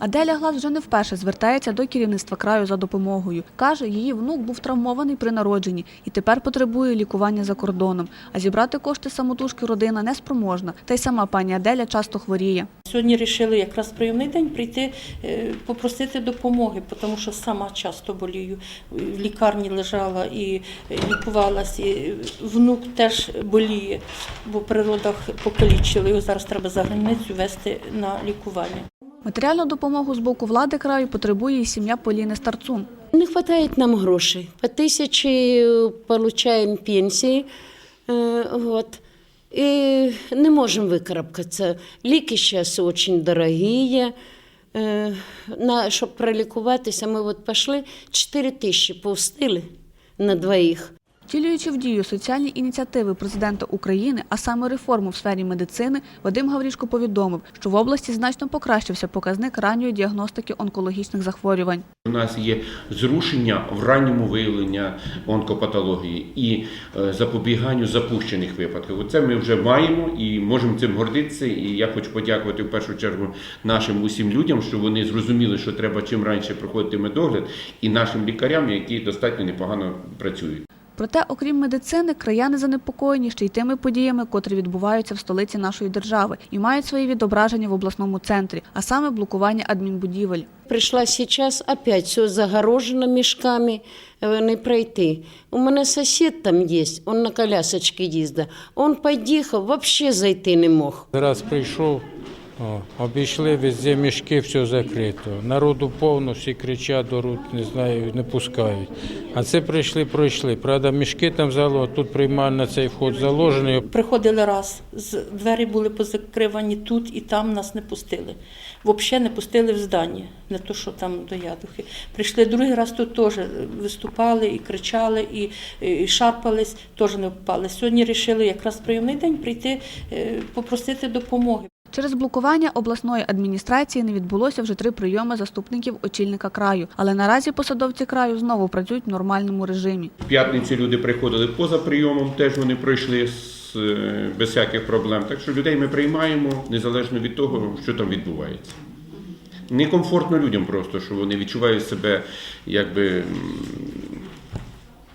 Аделя Глас вже не вперше звертається до керівництва краю за допомогою. Каже, її внук був травмований при народженні і тепер потребує лікування за кордоном. А зібрати кошти самотужки родина не спроможна. Та й сама пані Аделя часто хворіє. Сьогодні вирішили якраз прийомний день прийти е, попросити допомоги, тому що сама часто болію. В лікарні лежала і е, лікувалась, і внук теж боліє, бо при родах покалічили. Його зараз треба за границю вести на лікування. Матеріальну допомогу з боку влади краю потребує і сім'я Поліни Старцун. Не хватает нам грошей. По тысяче э, получаем пенсии. э, Вот. И не можем выкарабкаться. Ліки зараз очень дорогие. Э, На, щоб пролікуватися, ми от пішли 4 тисячі повстили на двоїх. Втілюючи в дію соціальні ініціативи президента України, а саме реформу в сфері медицини, Вадим Гаврішко повідомив, що в області значно покращився показник ранньої діагностики онкологічних захворювань. У нас є зрушення в ранньому виявленні онкопатології і е, запобіганню запущених випадків. Оце ми вже маємо і можемо цим гордитися. І я хочу подякувати в першу чергу нашим усім людям, що вони зрозуміли, що треба чим раніше проходити медогляд, і нашим лікарям, які достатньо непогано працюють. Проте, окрім медицини, краяни занепокоєні ще й тими подіями, котрі відбуваються в столиці нашої держави і мають свої відображення в обласному центрі, а саме блокування адмінбудівель. Прийшла зараз, опять все загорожено мішками, е, не пройти. У мене сусід там є, він на колясочці їздить. Він під'їхав, взагалі зайти не мог. Раз прийшов, о, обійшли везде мішки, все закрито. Народу повно, всі кричать, оруть, не знаю, не пускають. А це прийшли, пройшли. Правда, мішки там зало, тут приймальна цей вход заложений. Приходили раз, двері були позакривані тут і там нас не пустили. Взагалі не пустили в здання, не то, що там до ядухи. Прийшли другий раз тут теж виступали і кричали, і, і шарпались, теж не впали. Сьогодні вирішили якраз прийомний день прийти е, попросити допомоги. Через блокування обласної адміністрації не відбулося вже три прийоми заступників очільника краю. Але наразі посадовці краю знову працюють в нормальному режимі. В п'ятницю люди приходили поза прийомом, теж вони пройшли е, без всяких проблем. Так що людей ми приймаємо незалежно від того, що там відбувається. Некомфортно людям просто, що вони відчувають себе якби.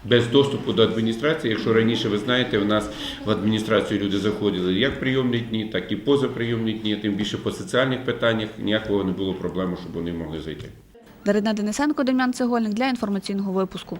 Без доступу до адміністрації, якщо раніше ви знаєте, у нас в адміністрацію люди заходили як в прийомні дні, так і поза прийомні дні, тим більше по соціальних питаннях ніякого не було проблеми, щоб вони могли зайти. Дарина Денисенко, Дем'ян Цегольник для інформаційного випуску.